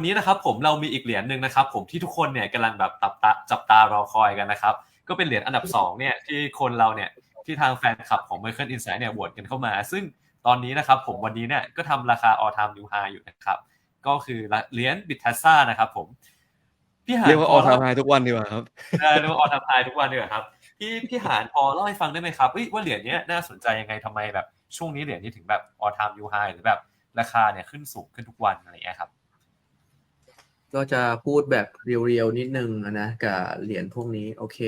วันนี้นะครับผมเรามีอีกเหรียญหนึ่งนะครับ ผมที่ทุกคนเนี่ยกำลังแบบตับตาจับตารอคอยกันนะครับ ก็เป็นเหรียญอันดับสองเนี่ยที่คนเราเนี่ยที่ทางแฟนคลับของ Michael Insight เนี่ยโหวตกันเข้ามา ซึ่งตอนนี้นะครับผมวันนี้เนี่ยก็ทำราคา all time new high อยู่นะครับ ก็คือเหรียญบิททัสซ่านะครับผมพี่หานเรียกว่าพออทาเล่ไฮทุกวันดีกว่าครับได้เรียกว่าออทามไฮทุกวันดีกว่าครับพี่พี่หานพอเล่าให้ฟังได้ไหมครับเอ้ยว่าเหรียญเนี้ยน่าสนใจยังไงทำไมแบบช่วงนี้เหรียญนี้ถึงแบบ all time new high หรือแบบราคาเนี่ยขึ้นสูงขึ้นทุกวันอะไรอย่างเงี้ยครับ ก็จะพูดแบบเรียวๆนิดนึงนะกับเหรียญพวกนี้โอเค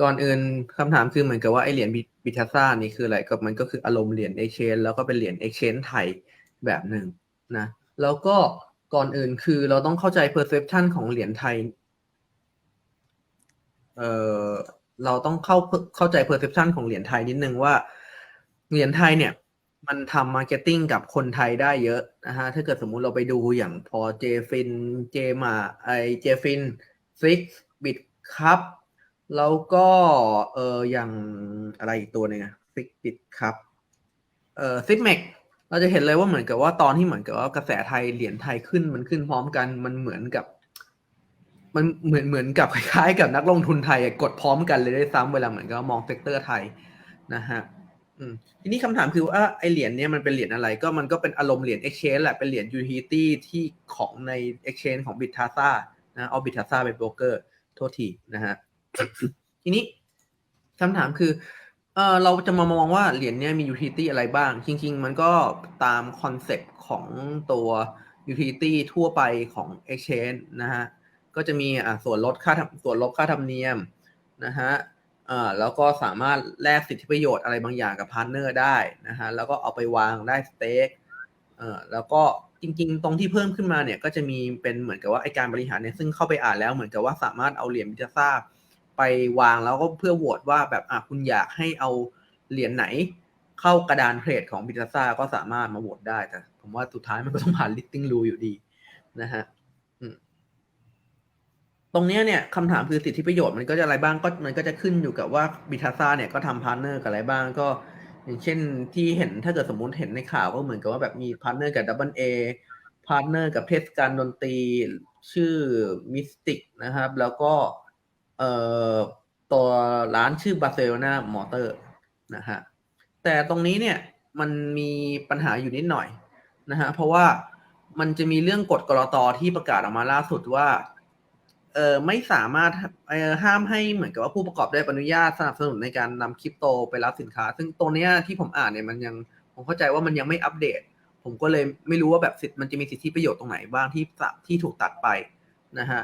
ก่อนอื่นคำถามคือเหมือนกับว่าไอเหรียญบิทัซ่านี่คืออะไรก็มันก็คืออารมณ์เหรียญ exchange แล้วก็เป็นเหรียญ exchange ไทยแบบหนึ่งนะแล้วก็ก่อนอื่นคือเราต้องเข้าใจ perception ของเหรียญไทยเออเราต้องเข้าเข้าใจ perception ของเหรียญไทยนิดนึงว่าเหรียญไทยเนี่ย มันทำมาร์เก็ตติ้งกับคนไทยได้เยอะนะฮะ ถ้าเกิดสมมุติเราไปดูอย่างพอเจฟินเจมาไอเจฟินฟิกบิดคัพแล้วก็เอออย่างอะไรอีกตัวหนึ่งอะฟิกบิดคัพเออซิปเมกเราจะเห็นเลยว่าเหมือนกับว่าตอนที่เหมือนกับว่ากระแสไทยเหรียญไทยขึ้นมันขึ้นพร้อมกันมันเหมือนกับ มันเหมือนเหมือนกับคล้ายๆกับนักลงทุนไทยกดพร้อมกันเลยได้ซ้ำเวลาเหมือนกับมองเซกเตอร์ไทยนะฮะ ทีนี้คำถามคือว่าไอเหรียญเนี้ยมันเป็นเหรียญอะไรก็มันก็เป็นอารมณ์เหรียญ exchange แหละเป็นเหรียญ utility ที่ของใน exchange ของ Bitasa นะเอา Bitasa เป็นโบรกเกอร์โทษทีนะฮะทีนี้คำถามคือเออเราจะมามองว่าเหรียญเนี้ยมี utility อะไรบ้าง จริง ๆ มันก็ตามคอนเซปต์ของตัว utility ทั่วไปของ exchange นะฮะก็จะมีอ่าส่วนลดค่าส่วนลบค่าธรรมเนียมนะฮะ อ่าแล้วก็สามารถแลกสิทธิประโยชน์อะไรบางอย่างกับพาร์ทเนอร์ได้นะฮะแล้วก็เอาไปวางได้สเต็กเอ่อแล้วก็จริง ๆ ตรงที่เพิ่มขึ้นมาเนี่ยก็จะมีเป็นเหมือนกับว่าไอการบริหารเนี่ยซึ่งเข้าไปอ่านแล้วเหมือนกับว่าสามารถเอาเหรียญบิตาซ่าไปวางแล้วก็เพื่อโหวตว่าแบบอะคุณอยากให้เอาเหรียญไหนเข้ากระดานเทรดของบิตาซ่าก็สามารถมาโหวตได้แต่ผมว่าสุดท้ายมันก็ต้องผ่าน listing rule อยู่ดีนะฮะ ตรงนี้เนี่ยคำถามคือสิทธิประโยชน์มันก็จะอะไรบ้างก็มันก็จะขึ้นอยู่กับว่าบิทาซ่าเนี่ยก็ทำพาร์ทเนอร์กับอะไรบ้างก็ อย่างเช่นที่เห็นถ้าเกิดสมมติเห็นในข่าวก็เหมือนกับว่าแบบมีพาร์ทเนอร์กับดับเบิลเอพาร์ทเนอร์กับเทศกาลดนตรีชื่อมิสติกนะครับ แล้วก็เอ่อตัวร้านชื่อบาร์เซโลนามอเตอร์นะฮะแต่ตรงนี้เนี่ยมันมีปัญหาอยู่นิดหน่อยนะฮะเพราะว่ามันจะมีเรื่องกฎกรตที่ประกาศออกมาล่าสุดว่า เออไม่สามารถเออห้ามให้เหมือนกับว่าผู้ประกอบได้อนุญาตสนับสนุนในการนำคริปโตไปรับสินค้า ซึ่งตรงเนี้ยที่ผมอ่านเนี่ยมันยังผมเข้าใจว่ามันยังไม่อัปเดต ผมก็เลยไม่รู้ว่าแบบสิทธิ์มันจะมีสิทธิประโยชน์ตรงไหนบ้างที่ที่ถูกตัดไปนะฮะ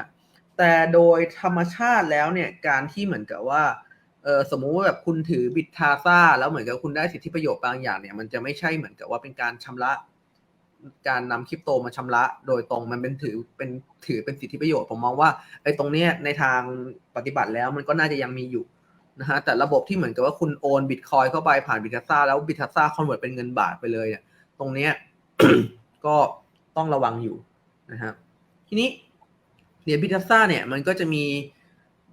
แต่โดยธรรมชาติแล้วเนี่ยการที่เหมือนกับว่าเออสมมุติว่าแบบคุณถือบิตทาซ่าแล้วเหมือนกับคุณได้สิทธิประโยชน์บางอย่างเนี่ยมันจะไม่ใช่เหมือนกับว่าเป็นการชำระ การนำคริปโตมาชำระ โดยตรงมันเป็นถือเป็นถือเป็นสิทธิประโยชน์ ผมมองว่าไอ้ตรงเนี้ยในทางปฏิบัติแล้วมันก็น่าจะยังมีอยู่นะฮะแต่ระบบที่เหมือนกับว่าคุณโอนบิตคอยเข้าไปผ่านบิตาซ่าแล้วบิตาซ่าคอนเวิร์ตเป็นเงินบาทไปเลยเนี่ยตรงเนี้ยก็ต้องระวังอยู่นะฮะทีนี้เหรียญบิตาซ่าเนี่ยมันก็จะมี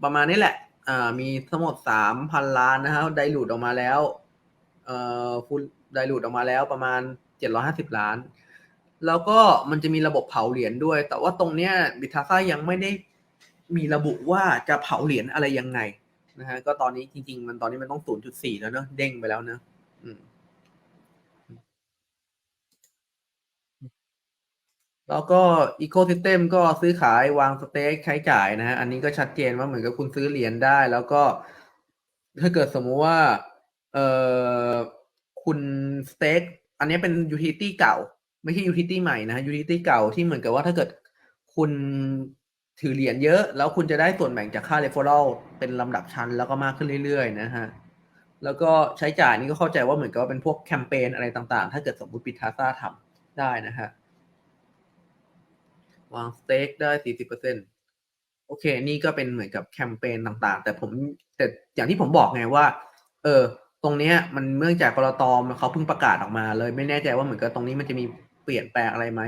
ประมาณนี้แหละอ่ามีทั้งหมดสามพันล้านนะฮะไดรูดออกมาแล้วเอ่อฟูลไดรูดออกมาแล้วประมาณเจ็ดร้อยห้าสิบล้าน แล้วก็มันจะมีระบบเผาเหรียญด้วย แต่ว่าตรงเนี้ยบิทาซ่ายังไม่ได้มีระบุว่าจะเผาเหรียญอะไรยังไงนะฮะก็ตอนนี้จริง ๆ มันตอนนี้มันต้อง 0.4 แล้วเนอะเด้งไปแล้วเนอะอืมแล้วก็อีโค y ิสเต็มก็ซื้อขายวางสเต็กใช้จ่ายนะฮะอันนี้ก็ชัดเจนว่าเหมือนกับคุณซื้อเหรียญได้ แล้วก็ถ้าเกิดสมมุติว่า เออคุณสเต็กอันนี้เป็นยูทิลิตี้เก่า ไม่ใช่ยูทิตี้ใหม่นะยูทิตี้เก่าที่เหมือนกับว่าถ้าเกิดคุณถือเหรียญเยอะ แล้วคุณจะได้ส่วนแบ่งจากค่าเรฟเฟอรัลเป็นลำดับชั้นแล้วก็มากขึ้นเรื่อยๆ นะฮะ แล้วก็ใช้จ่ายนี่ก็เข้าใจว่าเหมือนกับว่าเป็นพวกแคมเปญอะไรต่างๆ ถ้าเกิดสมมติปิทาซ่าทำได้นะฮะ วางสเต็กได้สี่สิบเปอร์เซ็นโอเค นี่ก็เป็นเหมือนกับแคมเปญต่างๆ แต่ผมแต่อย่างที่ผมบอกไงว่า เออ ตรงเนี้ยมันเนื่องจากกรตมเขาเพิ่งประกาศออกมาเลย ไม่แน่ใจว่าเหมือนกับตรงนี้มันจะมี เปลี่ยนแปลงอะไรไหม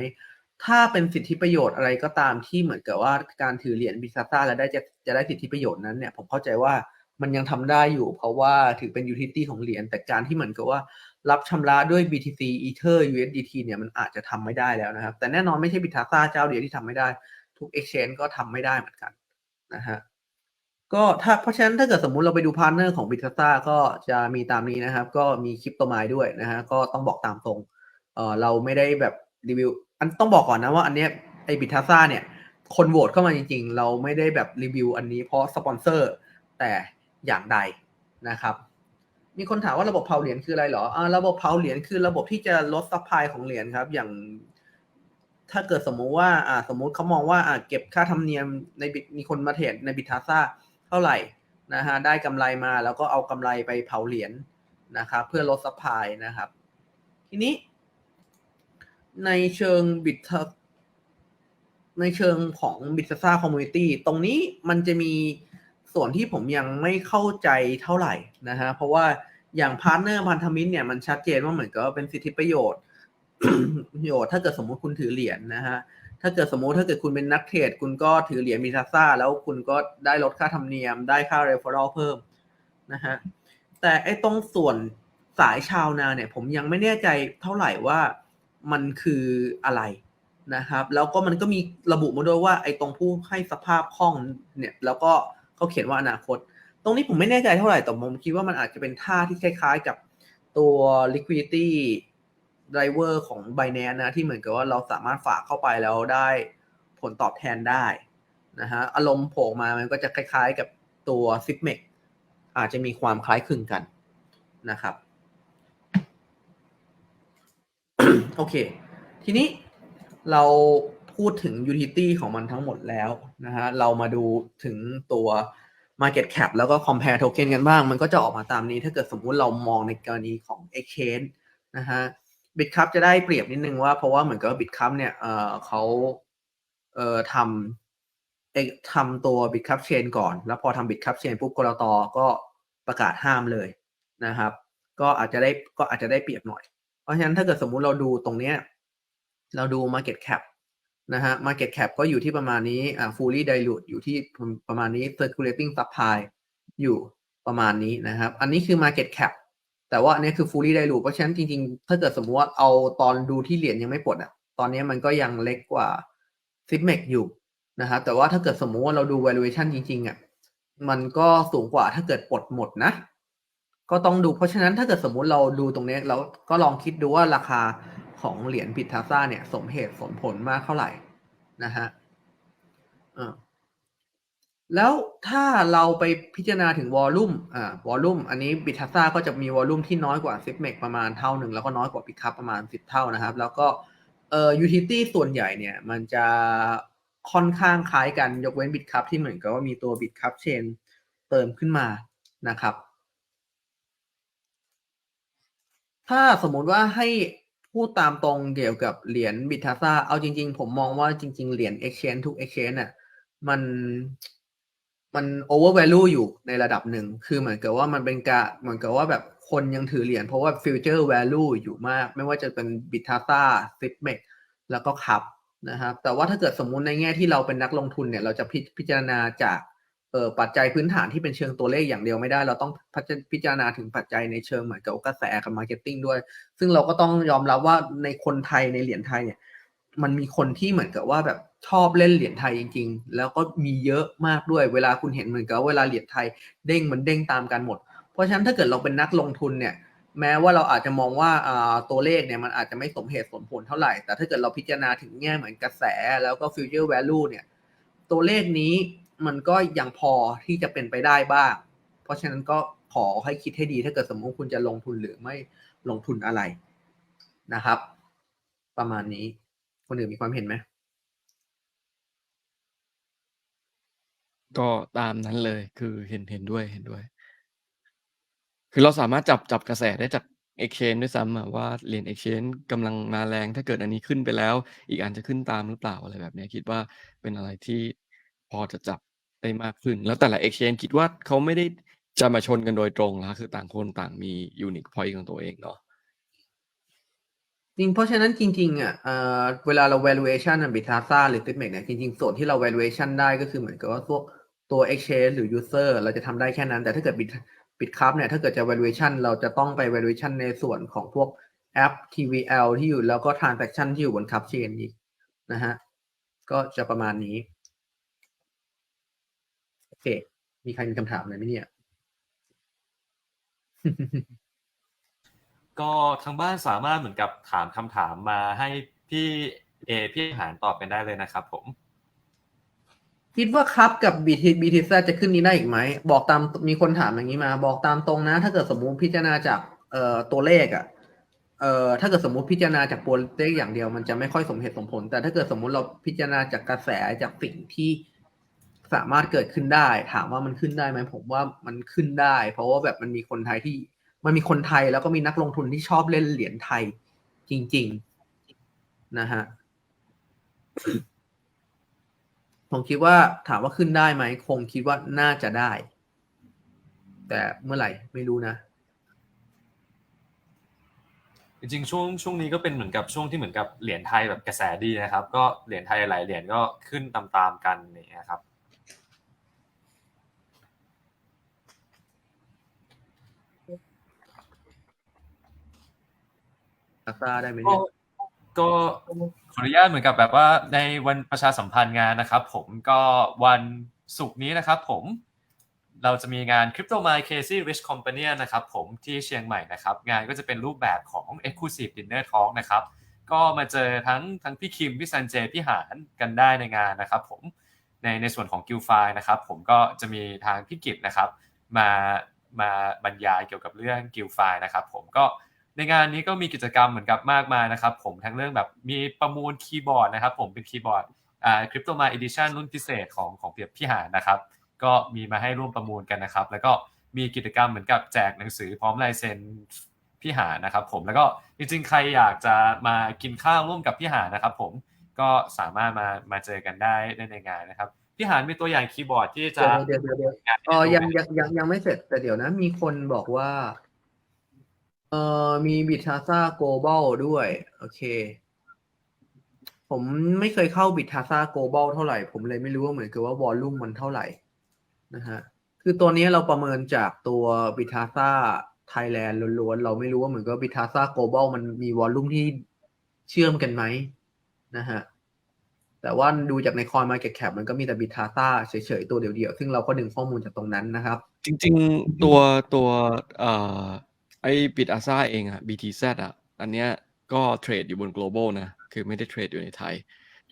ถ้าเป็นสิทธิประโยชน์อะไรก็ตามที่เหมือนกับว่าการถือเหรียญบิซาซ่าแล้วได้จะจะได้สิทธิประโยชน์นั้นเนี่ยผมเข้าใจว่ามันยังทำได้อยู่ เพราะว่าถือเป็น utility ของเหรียญแต่การที่เหมือนกับว่ารับชำระด้วย BTC Ether USDT เนี่ยมันอาจจะทำไม่ได้แล้วนะครับ แต่แน่นอนไม่ใช่ Bitasa เจ้าเดียวที่ทำไม่ได้ ทุก exchange ก็ทำไม่ได้เหมือนกันนะฮะก็ถ้าเพราะฉะนั้นถ้าเกิดสมมุติเราไปดูพาร์ทเนอร์ของ Bitasa ก็จะมีตามนี้นะครับ ก็มีคริปโตไมล์ด้วยนะฮะก็ต้องบอกตามตรง เออเราไม่ได้แบบรีวิว อันต้องบอกก่อนนะว่าอันเนี้ยไอบิทัซ่าเนี่ย คนโหวตเข้ามาจริง ๆ เราไม่ได้แบบรีวิวอันนี้เพราะสปอนเซอร์แต่อย่างใดนะครับ มีคนถามว่าระบบเผาเหรียญคืออะไรหรออ่าระบบเผาเหรียญคือระบบที่จะลดซัพพลายของเหรียญครับ อย่างถ้าเกิดสมมุติว่าอ่าสมมุติเขามองว่าอ่าเก็บค่าธรรมเนียมในบิตมีคนมาเทรดในบิทัซ่าเท่าไหร่นะฮะได้กำไรมาแล้วก็เอากำไรไปเผาเหรียญนะครับ เพื่อลดซัพพลายนะครับ ทีนี้ ในเชิงบิตในเชิงของบิตซ่าคอมมูนิตี้ตรงนี้มันจะมีส่วนที่ผมยังไม่เข้าใจเท่าไหร่นะฮะ เพราะว่าอย่างพาร์ทเนอร์พันธมิตรเนี่ยมันชัดเจนว่าเหมือนกับเป็นสิทธิประโยชน์ประโยชน์ถ้าเกิดสมมติคุณถือเหรียญนะฮะ ถ้าเกิดสมมติถ้าเกิดคุณเป็นนักเทรดคุณก็ถือเหรียญบิตซ่าแล้วคุณก็ได้ลดค่าธรรมเนียม ได้ค่าเรฟเฟอรัลเพิ่มนะฮะ แต่ไอ้ตรงส่วนสายชาวนาเนี่ย ผมยังไม่แน่ใจเท่าไหร่ว่า มันคืออะไรนะครับ แล้วก็มันก็มีระบุมาด้วยว่าไอ้ตรงผู้ให้สภาพคล่องเนี่ยแล้วก็เขาเขียนว่าอนาคต ตรงนี้ผมไม่แน่ใจเท่าไหร่แต่ผมคิดว่ามันอาจจะเป็นท่าที่คล้ายๆกับตัว liquidity driver ของ Binance นะที่เหมือนกับว่าเราสามารถฝากเข้าไปแล้วได้ผลตอบแทนได้นะฮะอารมณ์โผล่มามันก็จะคล้ายๆกับตัว s i p m e x อาจจะมีความคล้ายคลึงกันนะครับ โอเค ทีนี้เราพูดถึง utility ของมันทั้งหมดแล้วนะฮะ เรามาดูถึงตัว market cap แล้วก็ compare token กันบ้าง มันก็จะออกมาตามนี้ ถ้าเกิดสมมุติเรามองในกรณีของ exchange นะฮะ Bitcup จะได้เปรียบนิดนึงว่า เพราะว่าเหมือนกับ Bitcup เนี่ย เออเขาเออทำเอทำตัว Bitcup chain ก่อน แล้วพอทำ Bitcup chain ปุ๊บกรตก็ประกาศห้ามเลยนะครับ ก็อาจจะได้ก็อาจจะได้เปรียบหน่อย เพราะฉะนั้นถ้าเกิดสมมุติเราดูตรงเนี้ยเราดู market cap นะฮะ market cap ก็อยู่ที่ประมาณนี้อ่า fully dilute อยู่ที่ประมาณนี้ circulating supply อยู่ประมาณนี้นะครับ อันนี้คือ market cap แต่ว่าอันนี้คือ fully dilute เพราะฉะนั้นจริงๆ ถ้าเกิดสมมติว่าเอาตอนดูที่เหรียญยังไม่ปลดอะตอนนี้มันก็ยังเล็กกว่า s i p m e x อยู่นะครับแต่ว่าถ้าเกิดสมมุติว่าเราดู valuation จริงๆอะมันก็สูงกว่าถ้าเกิดปลดหมดนะ ก็ต้องดูเพราะฉะนั้นถ้าเกิดสมมุติเราดูตรงนี้เราก็ลองคิดดูว่าราคาของเหรียญพิทาซ่าเนี่ย สมเหตุสมผลมากเท่าไหร่นะฮะอ่าแล้วถ้าเราไปพิจารณาถึงวอลลุ่มอ่าวอลลุ่มอันนี้บิทาซ่าก็จะมีวอลลุ่มที่น้อยกว่าซิปเมกประมาณเท่าหนึ่งแล้วก็น้อยกว่าพิคัพประมาณสิบเท่านะครับ แล้วก็เอ่อยูทิตี้ส่วนใหญ่เนี่ยมันจะค่อนข้างคล้ายกันยกเว้นบิตคัพที่เหมือนกับว่ามีตัวบิตคัพเชนเติมขึ้นมานะครับ ถ้าสมมุติว่าให้พูดตามตรงเกี่ยวกับเหรียญบิทาซ่าเอาจริง ๆ ผมมองว่าจริง ๆ เหรียญ exchange ทุก exchange น่ะมันมัน over value อยู่ในระดับหนึ่ง คือเหมือนกับว่ามันเป็นกะเหมือนกับว่าแบบคนยังถือเหรียญเพราะว่า future value อยู่มาก ไม่ว่าจะเป็นบิทาซ่าซิปเมกแล้วก็คับนะครับ แต่ว่าถ้าเกิดสมมุติในแง่ที่เราเป็นนักลงทุนเนี่ย เราจะพิพจารณาจาก ปัจจัยพื้นฐานที่เป็นเชิงตัวเลขอย่างเดียวไม่ได้ เราต้องพิจารณาถึงปัจจัยในเชิงเหมือนกับกระแสกับมาร์เก็ตติ้งด้วย ซึ่งเราก็ต้องยอมรับว่าในคนไทยในเหรียญไทยเนี่ยมันมีคนที่เหมือนกับว่าแบบชอบเล่นเหรียญไทยจริง ๆ แล้วก็มีเยอะมากด้วย เวลาคุณเห็นเหมือนกับเวลาเหรียญไทยเด้งมันเด้งตามกันหมด เพราะฉะนั้นถ้าเกิดเราเป็นนักลงทุนเนี่ยแม้ว่าเราอาจจะมองว่าตัวเลขเนี่ยมันอาจจะไม่สมเหตุสมผลเท่าไหร่ แต่ถ้าเกิดเราพิจารณาถึงแง่เหมือนกระแสแล้วก็ future value เนี่ยตัวเลขนี้ มันก็ยังพอที่จะเป็นไปได้บ้าง เพราะฉะนั้นก็ขอให้คิดให้ดีถ้าเกิดสมมติคุณจะลงทุนหรือไม่ลงทุนอะไรนะครับ ประมาณนี้คนอื่นมีความเห็นไหมก็ตามนั้นเลยคือเห็นเห็นด้วยเห็นด้วย คือเราสามารถจับจับกระแสได้จาก exchange ด้วยซ้ำว่าเหรียญ exchange กำลังมาแรงถ้าเกิดอันนี้ขึ้นไปแล้ว อีกอันจะขึ้นตามหรือเปล่าอะไรแบบนี้คิดว่าเป็นอะไรที่พอจะจับ ได้มากขึ้น แล้วแต่ละ exchange คิดว่าเขาไม่ได้จะมาชนกันโดยตรงนะคือต่างคนต่างมี unique point ของตัวเองเนาะจริงเพราะฉะนั้นจริงๆอะเวลาเรา valuation อะบิทาซ่าหรือ t i p m e x เนี่ยจริงๆ ส่วนที่เรา valuation ได้ก็คือเหมือนกับว่าพวกตัว exchange หรือ user เราจะทำได้แค่นั้น แต่ถ้าเกิด bit bitcup เนี่ยถ้าเกิดจะ valuation เราจะต้องไป valuation ในส่วนของพวกแอป TVL ที่อยู่แล้วก็ transaction ที่อยู่บน cup chain อีกนะฮะก็จะประมาณนี้ เค มีใครมีคำถามอะไรไหมเนี่ย ก็ทางบ้านสามารถเหมือนกับถามคำถามมาให้พี่เอพี่หานตอบกันได้เลยนะครับผม คิดว่าครับกับ BT BTZ จะขึ้นนี้ได้อีกไหม บอกตามมีคนถามอย่างนี้มา บอกตามตรงนะ ถ้าเกิดสมมุติพิจารณาจากเอ่อตัวเลขอะ่ะเอ่อถ้าเกิดสมมุติพิจารณาจากตัวเลขอย่างเดียวมันจะไม่ค่อยสมเหตุสมผล แต่ถ้าเกิดสมมุติเราพิจารณาจากกระแสจากสิ่งที่ สามารถเกิดขึ้นได้ ถามว่ามันขึ้นได้ไหมผมว่ามันขึ้นได้ เพราะว่าแบบมันมีคนไทยที่มันมีคนไทยแล้วก็มีนักลงทุนที่ชอบเล่นเหรียญไทยจริง ๆ นะฮะผมคิดว่าถามว่าขึ้นได้ไหมคงคิดว่าน่าจะได้ แต่เมื่อไหร่ไม่รู้นะ จริงๆช่วงช่วงนี้ก็เป็นเหมือนกับช่วงที่เหมือนกับเหรียญไทยแบบกระแสดีนะครับ ก็เหรียญไทยหลายเหรียญก็ขึ้นตามๆกันนี่ครับ ซาได้ไหมก็เนี่ยก็ขออนุญาตเหมือนกับแบบว่าในวันประชาสัมพันธ์งานนะครับ ผมก็วันศุกร์นี้นะครับ ผมเราจะมีงาน Crypto My Casey Rich Company นะครับผมที่เชียงใหม่นะครับ งานก็จะเป็นรูปแบบของ Exclusive Dinner Talk นะครับ ก็มาเจอทั้งทั้งพี่คิม พี่ซันเจ พี่หานกันได้ในงานนะครับผมในในส่วนของ g u i l f i นะครับผมก็จะมีทางพี่กิจนะครับ มามาบรรยายเกี่ยวกับเรื่อง g u i l f i นะครับ ผมก็ ในงานนี้ก็มีกิจกรรมเหมือนกับมากมายนะครับ ผมทั้งเรื่องแบบมีประมูลคีย์บอร์ดนะครับ ผมเป็นคีย์บอร์ดอ่า Crypto My Edition รุ่นพิเศษของของพี่หานนะครับ ก็มีมาให้ร่วมประมูลกันนะครับ แล้วก็มีกิจกรรมเหมือนกับแจกหนังสือพร้อมลายเซ็นพี่หานะครับ ผมแล้วก็จริงๆใครอยากจะมากินข้าวร่วมกับพี่หานะครับ ผมก็สามารถมามาเจอกันได้ได้ในงานนะครับพี่หานมีตัวอย่างคีย์บอร์ดที่จะเดี๋ยวเดี๋ยวเดี๋ยวงานเออยังยังยังยังไม่เสร็จแต่เดี๋ยวนะ มีคนบอกว่า เออมีบิทาซ่าโกลบอลด้วย โอเค ผมไม่เคยเข้าบิทาซ่าโกลบอลเท่าไหร่ ผมเลยไม่รู้ว่าเหมือนกับว่าวอลลุ่มมันเท่าไหร่นะฮะคือตัวนี้เราประเมินจากตัวบิทาซ่าไทยแลนด์ล้วนๆ เราไม่รู้ว่าเหมือนกับบิทาซ่าโกลบอลมันมีวอลลุ่มที่เชื่อมกันไหมนะฮะแต่ว่าดูจากในคอยมาเก็ตแคปมันก็มีแต่บิทาซ่าเฉยๆ ตัวเดียวๆ ซึ่งเราก็ดึงข้อมูลจากตรงนั้นนะครับ จริง ๆ ตัวตัวเอ่อ ไอ้บิตอาซาเองอะ BTZ อะอันเนี้ยก็เทรดอยู่บน global นะ คือไม่ได้เทรดอยู่ในไทย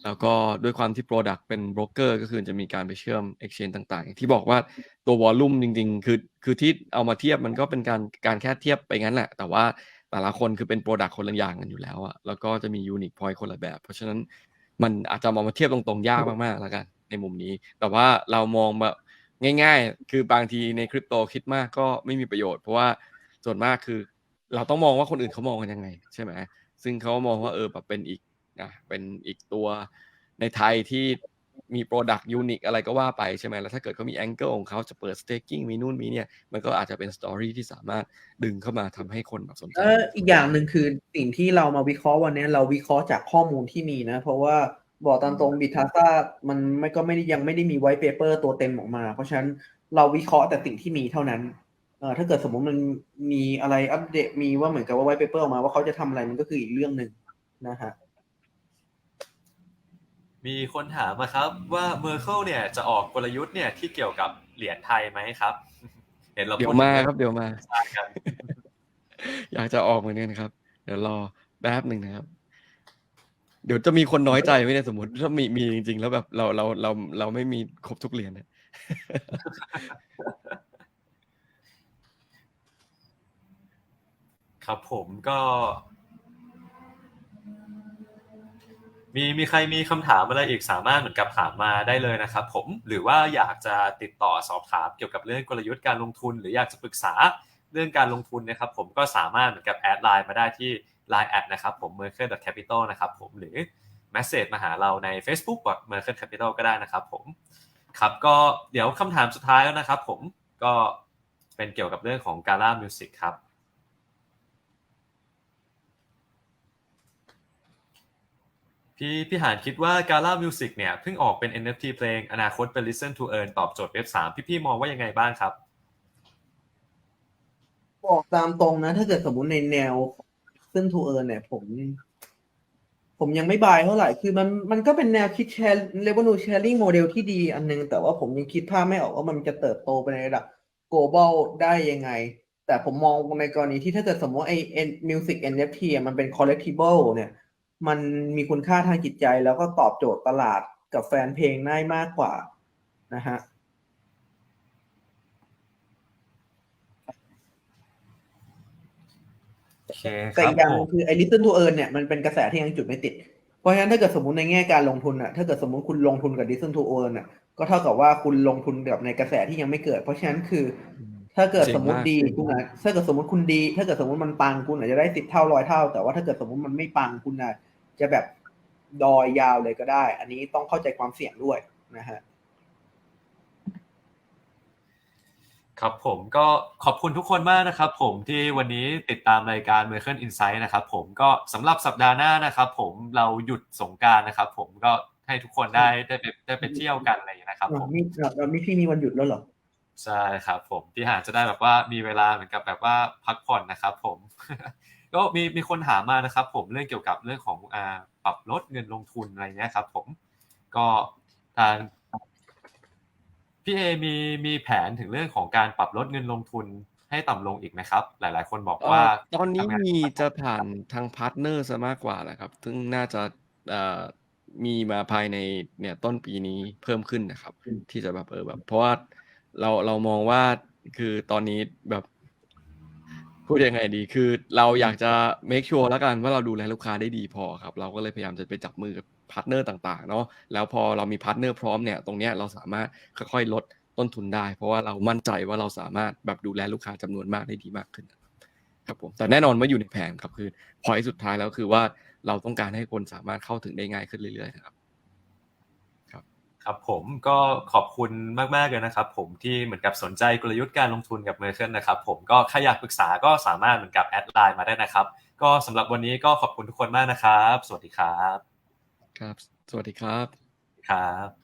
แล้วก็ด้วยความที่ Product เป็น broker ก็คือจะมีการไปเชื่อม exchange ต่างต่างที่บอกว่าตัว volume จริง ๆ คือคือที่เอามาเทียบมันก็เป็นการการแค่เทียบไปงั้นแหละ แต่ว่าแต่ละคนคือเป็น Product คนละอย่างกันอยู่แล้วอะแล้วก็จะมี unique point คนละแบบ เพราะฉะนั้นมันอาจจะมองมาเทียบตรงๆ ยากมากๆแล้วกัน ในมุมนี้ แต่ว่าเรามองแบบง่าย ๆ คือบางทีในคริปโตคิดมากก็ไม่มีประโยชน์เพราะว่า ส่วนมากคือ เราต้องมองว่าคนอื่นเขามองกันยังไง ใช่ไหมซึ่งเขามองว่าเออแบบเป็นอีกนะเป็นอีกตัวในไทยที่มี Product u n i q u อะไรก็ว่าไปใช่ไหมแล้วถ้าเกิดเขามี Angle ของเขาจะเปิด Staking มีนู่นมีเนี่ย มันก็อาจจะเป็น Story ที่สามารถดึงเข้ามาทำให้คนแบบสนใจเอออีกอย่างหนึ่งคือสิ่งที่เรามาวิเคราะห์วันนี้เราวิเคราะห์จากข้อมูลที่มีนะ เพราะว่าบอกตามตรงบิทาซ่ามันไม่ก็ไม่ได้ยังไม่ได้มีไว t ์เปเปอร์ตัวเต็มออกมา เพราะฉะนั้นเราวิเคราะห์แต่สิ่งที่มีเท่านั้น ถ้าเกิดสมมติมันมีอะไรอัปเดตมีว่าเหมือนกับว่าไว t ์เปเปอร์ออกมาว่าเขาจะทำอะไรมันก็คืออีกเรื่องหนึ่งนะฮะมีคนถามมาครับว่าเมอร์เคิลเนี่ยจะออกกลยุทธ์เนี่ยที่เกี่ยวกับเหรียญไทยไหมครับ เห็นเราเดี๋ยพูวดมาครับเดี๋ยวมาใช่ครับอยากจะออกเหมือนกันครับ เดี๋ยวรอแป๊บหนึ่งนะครับ เดี๋ยวจะมีคนน้อยใจไหมเนี่ยสมมติถ้ามีมีจริง ๆ แล้วแบบเราเราเราเราไม่มีครบทุกเหรียญเนี่ย ครับผมก็ มีมีใครมีคำถามอะไรอีกสามารถเหมือนกับถามมาได้เลยนะครับผมหรือว่าอยากจะติดต่อสอบถามเกี่ยวกับเรื่องกลยุทธ์การลงทุน หรืออยากจะปรึกษาเรื่องการลงทุนนะครับ ผมก็สามารถเหมือนกับแอดไลน์มาได้ที่ Line แอดนะครับผม mercer capital นะครับผมหรือ message มาหาเราใน Facebook แบบ mercer capital ก็ได้นะครับผมครับก็เดี๋ยวคำถามสุดท้ายแล้วนะครับผมก็เป็นเกี่ยวกับเรื่องของ Gala Music ครับ พี่พี่หานคิดว่า Gala Music เนี่ยเพิ่งออกเป็น NFT เพลงอนาคตเป็น Listen to Earn ตอบโจทย์เว็บ3พี่พี่มองว่ายังไงบ้างครับ บอกตามตรงนะ ถ้าเกิดสมมติในแนวซึ่งทูเอิร์เนี่ย ผม ผมยังไม่บายเท่าไหร่ คือมันมันก็เป็นแนวคิดแชร์ revenue sharing model ที่ดีอันนึง แต่ว่าผมยังคิดภาพไม่ออกว่ามันจะเติบโตไปในระดับ global ได้ยังไง แต่ผมมองในกรณีที่ถ้าเกิดสมมติไอ้ music NFT อะมันเป็น collectible เนี่ย มันมีคุณค่าทางจิตใจแล้วก็ตอบโจทย์ตลาดกับแฟนเพลงได้มากกว่านะฮะโอเคคแต่รัอีบกอย่างผหนึ่มงคือไอ้ listen to earn เนี่ยมันเป็นกระแสที่ยังจุดไม่ติด เพราะฉะนั้นถ้าเกิดสมมติในแง่การลงทุนอะถ้าเกิดสมมติคุณลงทุนกับ listen to earn อะก็เท่ากับว่าคุณลงทุนกับในกระแสที่ยังไม่เกิด เพราะฉะนั้นคือ ถ้าเกิดเจ๋งสมมติมากดีเจ๋งคุณมาอะกถ้าเกิดสมมติคุณดี ถ้าเกิดสมมติมันปังคุณอาจจะได้สิบเท่าร้อยเท่า แต่ว่าถ้าเกิดสมมติมันไม่ปังคุณอะจะแบบดอยยาวเลยก็ได้ อันนี้ต้องเข้าใจความเสี่ยงด้วยนะฮะครับผมก็ขอบคุณทุกคนมากนะครับผมที่วันนี้ติดตามรายการ m e r c a n Insight นะครับผมก็สำหรับสัปดาห์หน้านะครับผมเราหยุดสงกรารนะครับผมก็ให้ทุกคนได้ได้ไปได้ไปเที่ยวกันอะไรอย่างนี้ยนะครับผมนี่เราเรานี่พี่มีวันหยุดแล้วเหรอ ใช่ครับผมพี่หานจะได้แบบว่ามีเวลาเหมือนกับแบบว่าพักผ่อนนะครับผม ก็มีมีคนถามมานะครับผมเรื่องเกี่ยวกับเรื่องของอ่าปรับลดเงินลงทุนอะไรเงี้ยครับผมก็ทางพี่เอมีมีแผนถึงเรื่องของการปรับลดเงินลงทุนให้ต่ำลงอีกไหมครับ หลาย ๆ คนบอกเอ่ว่าอตอนนี้ทำงานมีจะผ่านทางพาร์ทเนอร์ซะมากกว่าแหละครับ ซึ่งน่าจะเอ่อมีมาภายในเนี่ยต้นปีนี้เพิ่มขึ้นนะครับอืมที่จะแบบเออแบบเพราะว่า เราเรามองว่าคือตอนนี้แบบพูดยังไงดี คือเราอยากจะ make sure แล้วกันว่าเราดูแลลูกค้าได้ดีพอครับ เราก็เลยพยายามจะไปจับมือกับพาร์ทเนอร์ต่างๆ เนาะ แล้วพอเรามีพาร์ทเนอร์พร้อมเนี่ย ตรงเนี้ยเราสามารถค่อยๆ ลดต้นทุนได้ เพราะว่าเรามั่นใจว่าเราสามารถแบบดูแลลูกค้าจำนวนมากได้ดีมากขึ้น ครับผม แต่แน่นอนว่าอยู่ในแผนครับ คือพอยสุดท้ายแล้วคือว่าเราต้องการให้คนสามารถเข้าถึงได้ง่ายขึ้นเรื่อยๆครับ ครับผมก็ขอบคุณมากๆเลยนะครับ ผมที่เหมือนกับสนใจกลยุทธ์การลงทุนกับเมอร์เคิลนะครับ ผมก็ใครอยากปรึกษาก็สามารถเหมือนกับแอดไลน์มาได้นะครับ ก็สำหรับวันนี้ก็ขอบคุณทุกคนมากนะครับ สวัสดีครับ ครับ สวัสดีครับครับ